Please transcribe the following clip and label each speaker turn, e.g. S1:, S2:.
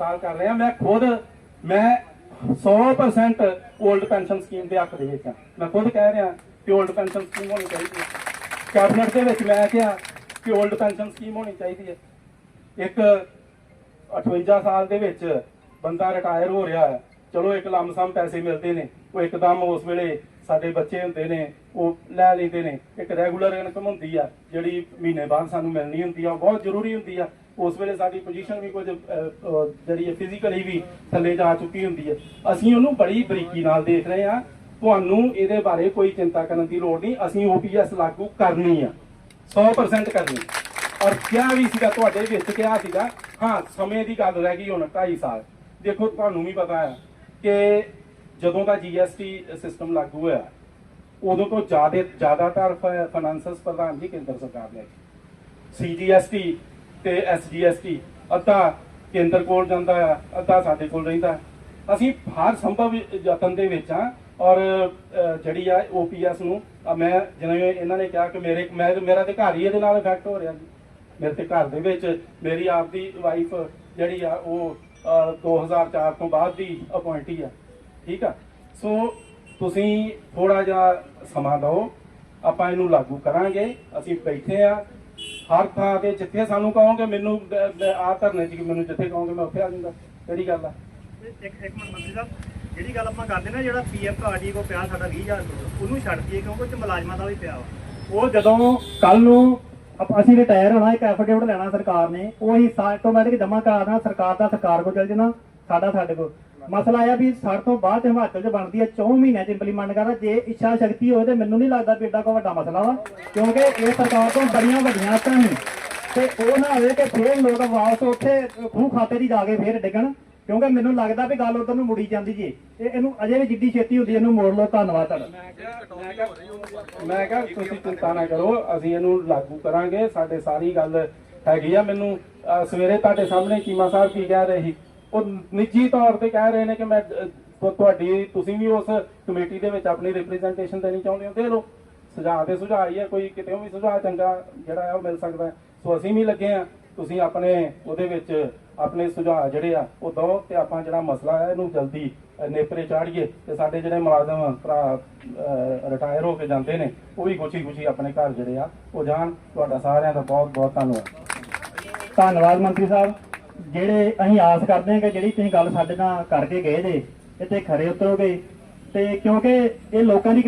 S1: ਸਾਲ ਕਰ ਰਿਹਾ। ਮੈਂ ਖੁਦ, ਮੈਂ 100% 올ਡ ਪੈਨਸ਼ਨ ਸਕੀਮ ਦੇ ਹੱਕ ਦੇ ਵਿੱਚ ਆ ਮੈਂ ਖੁਦ ਕਹਿ ਰਿਹਾ ਕਿ 올ਡ ਪੈਨਸ਼ਨ ਸਕੀਮ ਹੋਣੀ ਚਾਹੀਦੀ ਹੈ। ਕੈਬਨਿਟ ਦੇ ਵਿੱਚ ਮੈਂ ਕਿਹਾ ਕਿ 올ਡ ਪੈਨਸ਼ਨ ਸਕੀਮ ਹੋਣੀ ਚਾਹੀਦੀ ਹੈ। ਇੱਕ 58 ਸਾਲ ਦੇ ਵਿੱਚ ਬੰਦਾ ਰਿਟਾਇਰ ਹੋ ਰਿਹਾ ਹੈ। ਚਲੋ ਇੱਕ ਲੰਮਸਮ ਪੈਸੇ ਮਿਲਦੇ ਨੇ। ਉਹ ਇੱਕਦਮ ਉਸ ਵੇਲੇ ਸਾਡੇ ਬੱਚੇ ਹੁੰਦੇ ਨੇ, ਉਹ ਲੈ ਲੈਂਦੇ ਨੇ। ਇੱਕ ਰੈਗੂਲਰ ਇਨਕਮ ਹੁੰਦੀ ਆ, ਜਿਹੜੀ ਮਹੀਨੇ ਬਾਅਦ ਸਾਨੂੰ ਮਿਲਣੀ ਹੁੰਦੀ ਆ, ਉਹ ਬਹੁਤ ਜ਼ਰੂਰੀ ਹੁੰਦੀ ਆ। ਉਸ ਵੇਲੇ ਸਾਡੀ ਪੋਜੀਸ਼ਨ ਵੀ ਕੁਝ ਜਿਹੜੀ ਹੈ ਫਿਜ਼ੀਕਲੀ ਵੀ ਥੱਲੇ ਜਾ ਚੁੱਕੀ ਹੁੰਦੀ ਹੈ ਅਸੀਂ ਉਹਨੂੰ ਬੜੀ ਬਰੀਕੀ ਨਾਲ ਦੇਖ ਰਹੇ ਹਾਂ ਤੁਹਾਨੂੰ ਇਹਦੇ ਬਾਰੇ ਕੋਈ ਚਿੰਤਾ ਕਰਨ ਦੀ ਲੋੜ ਨਹੀਂ। ਅਸੀਂ ਓਪੀਐਸ ਲਾਗੂ ਕਰਨੀ ਆ। 100% ਕਰਨੀ। ਔਰ ਕਿਹਾ ਵੀ ਸੀਗਾ, ਤੁਹਾਡੇ ਵਿੱਚ ਕਿਹਾ ਸੀਗਾ? ਹਾਂ, ਸਮੇਂ ਦੀ ਗੱਲ ਰਹਿ ਗਈ ਹੁਣ 2.5 ਸਾਲ। ਦੇਖੋ, ਤੁਹਾਨੂੰ ਵੀ ਪਤਾ ਹੈ ਕਿ ਜਦੋਂ ਦਾ ਜੀਐਸਟੀ ਸਿਸਟਮ ਲਾਗੂ ਹੋਇਆ ਉਦੋਂ ਤੋਂ ਜ਼ਿਆਦਾ ਜ਼ਿਆਦਾਤਰ ਫਾਈਨਾਂਸਸ ਪ੍ਰਧਾਨ ਜੀ ਕੇਂਦਰ ਸਰਕਾਰ ਨੇ ਸੀਜੀਐਸਟੀ ਤੇ ਐਸਜੀਐਸਟੀ ਅੱਧਾ ਕੇਂਦਰ ਕੋਲ ਜਾਂਦਾ ਆ ਅੱਧਾ ਸਾਡੇ ਕੋਲ ਰਹਿੰਦਾ। ਅਸੀਂ ਹਰ ਸੰਭਵ ਯਤਨ ਦੇ ਵਿੱਚ ਆ ਔਰ ਜਿਹੜੀ ਆ ਓਪੀਐਸ ਨੂੰ ਮੈਂ ਜਿਵੇਂ ਇਹਨਾਂ ਨੇ ਕਿਹਾ ਕਿ ਮੇਰੇ ਮੈਂ ਮੇਰਾ ਤੇ ਘਰ ਹੀ ਇਹਦੇ ਨਾਲ ਇਫੈਕਟ ਹੋ ਰਿਹਾ ਜੀ। ਮੇਰੇ ਤੇ ਘਰ ਦੇ ਵਿੱਚ ਮੇਰੀ ਆਪਦੀ ਵਾਈਫ ਜਿਹੜੀ ਆ ਉਹ ਅਹ, 2004 ਤੋਂ ਬਾਅਦ ਦੀ ਅਪਾਇੰਟੀ ਆ। ਠੀਕ ਆ? ਸੋ ਤੁਸੀਂ ਥੋੜਾ ਜਿਹਾ ਸਮਾਂ ਦਿਓ ਆਪਾਂ ਇਹਨੂੰ ਲਾਗੂ ਕਰਾਂਗੇ। ਅਸੀਂ ਬੈਠੇ ਆ। ਹਰ ਥਾਂ ਤੇ ਜਿੱਥੇ ਸਾਨੂੰ ਕਹੋਗੇ ਮੈਨੂੰ ਆ ਧਰਨੇ ਚ ਮੈਨੂੰ ਜਿੱਥੇ ਕਹੋਗੇ ਮੈਂ ਉੱਥੇ ਆ ਜਾਊਂਗਾ। ਕਿਹੜੀ ਗੱਲ ਆ?
S2: ਇੱਕ ਇੱਕ ਮਿੰਟ ਮੰਤਰੀ ਸਾਹਿਬ ਜਿਹੜੀ ਗੱਲ ਆਪਾਂ ਕਰਦੇ ਨਾ ਜਿਹੜਾ ਪੀਐਫ ਕਾਰਡੀ ਕੋ ਪਿਆ ਸਾਡਾ 20000 ਕਰੋੜ ਉਹਨੂੰ ਛੱਡ ਦਈਏ ਕਿਉਂਕਿ ਉਹ ਚ ਮੁਲਾਜ਼ਮਾਂ ਦਾ ਵੀ ਪਿਆ
S3: ਉਹ ਜਦੋਂ ਕੱਲ ਨੂੰ ਅਸੀਂ ਰਿਟਾਇਰ ਹੋਣਾ ਇੱਕ ਐਫੀਡੇਵਿਟ ਲੈਣਾ ਸਰਕਾਰ ਨੇ ਉਹ ਹੀ ਆਟੋਮੈਟਿਕ ਜਮ੍ਹਾਂ ਕਰਾ ਦੇਣਾ ਸਰਕਾਰ ਦਾ ਸਰਕਾਰ ਕੋਲ ਚਲ ਜਾਣਾ ਸਾਡਾ ਸਾਡੇ ਕੋਲ। ਮਸਲਾ ਆਇਆ ਵੀ ਸਾਡੇ ਤੋਂ ਬਾਅਦ ਹਿਮਾਚਲ 'ਚ ਬਣਦੀ ਹੈ 4 ਮਹੀਨਿਆਂ 'ਚ ਇੰਪਲੀਮੈਂਟ ਕਰਦਾ ਜੇ ਇੱਛਾ ਸ਼ਕਤੀ ਹੋਵੇ ਤੇ ਮੈਨੂੰ ਨਹੀਂ ਲੱਗਦਾ ਵੀ ਏਡਾ ਕੋ ਵੱਡਾ ਮਸਲਾ ਵਾ, ਕਿਉਂਕਿ ਇਹ ਸਰਕਾਰ ਤੋਂ ਬੜੀਆਂ ਵੱਡੀਆਂ ਆਸਾਂ ਨੇ। ਤੇ ਉਹ ਨਾ ਹੋਵੇ ਕਿ ਫੇਰ ਲੋਕ ਵਾਪਸ ਉੱਥੇ ਖੂਹ ਖਾਤੇ ਦੀ ਜਾ ਕੇ ਫੇਰ ਡਿੱਗਣ, ਕਿਉਂਕਿ ਮੈਨੂੰ ਲੱਗਦਾ ਵੀ ਗੱਲ ਉਧਰ ਨੂੰ ਮੁੜੀ ਜਾਂਦੀ ਜੀ। ਇਹ ਇਹਨੂੰ ਅਜੇ ਵੀ ਜਿੱਡੀ ਛੇਤੀ ਹੁੰਦੀ, ਇਹਨੂੰ ਮੋੜ ਲਓ, ਧੰਨਵਾਦ ਤੁਹਾਡਾ।
S1: ਮੈਂ ਕਿਹਾ ਤੁਸੀਂ ਚਿੰਤਾ ਨਾ ਕਰੋ, ਅਸੀਂ ਇਹਨੂੰ ਲਾਗੂ ਕਰਾਂਗੇ। ਸਾਡੇ ਸਾਰੀ ਗੱਲ ਹੈਗੀ ਆ। ਮੈਨੂੰ ਸਵੇਰੇ ਤੁਹਾਡੇ ਸਾਹਮਣੇ ਚੀਮਾ ਸਾਹਿਬ ਕੀ ਕਹਿ ਰਹੇ ਸੀ? ਉਹ ਨਿੱਜੀ ਤੌਰ ਤੇ ਕਹਿ ਰਹੇ ਨੇ ਕਿ ਮੈਂ ਤੁਹਾਡੀ, ਤੁਸੀਂ ਵੀ ਉਸ ਕਮੇਟੀ ਦੇ ਵਿੱਚ ਆਪਣੀ ਰਿਪਰੈਜ਼ੈਂਟੇਸ਼ਨ ਦੇਣੀ ਚਾਹੁੰਦੇ ਹੋ, ਦੇ ਲਓ। ਸੁਝਾਅ ਤੇ ਸੁਝਾਅ ਹੀ ਹੈ ਕੋਈ ਕਿਤੇ ਵੀ ਸੁਝਾਅ ਚੰਗਾ ਜਿਹੜਾ ਹੈ ਉਹ ਮਿਲ ਸਕਦਾ ਹੈ। ਸੋ ਅਸੀਂ ਵੀ ਲੱਗੇ ਆ ਤੁਸੀਂ ਆਪਣੇ, ਉਹਦੇ ਵਿੱਚ ਆਪਣੇ ਸੁਝਾਅ ਜਿਹੜੇ ਆ, ਉਹ ਦਿਓ ਤੇ ਆਪਾਂ ਜਿਹੜਾ ਮਸਲਾ ਹੈ ਇਹਨੂੰ ਜਲਦੀ ਨੇਪਰੇ ਚਾੜੀਏ ਤੇ ਸਾਡੇ ਜਿਹੜੇ ਮੁਲਾਜ਼ਮ ਭਰਾ ਰਿਟਾਇਰ ਹੋ ਕੇ ਜਾਂਦੇ ਨੇ, ਉਹ ਵੀ ਖੁਸ਼ੀ ਖੁਸ਼ੀ ਆਪਣੇ ਘਰ ਜਿਹੜੇ ਆ, ਉਹ ਜਾਣ। ਤੁਹਾਡਾ ਸਾਰਿਆਂ ਦਾ ਬਹੁਤ ਬਹੁਤ ਧੰਨਵਾਦ।
S3: ਧੰਨਵਾਦ ਮੰਤਰੀ ਸਾਹਿਬ। ਜਿਹੜੇ ਅਸੀਂ ਆਸ ਕਰਦੇ ਹਾਂ ਕਿ ਜਿਹੜੀ ਤੁਸੀਂ ਗੱਲ ਸਾਡੇ ਨਾਲ ਕਰਕੇ ਗਏ ਜੇ, ਇੱਥੇ ਖਰੇ ਉਤਰੋਗੇ, ਤੇ ਕਿਉਂਕਿ ਇਹ ਲੋਕਾਂ ਦੀ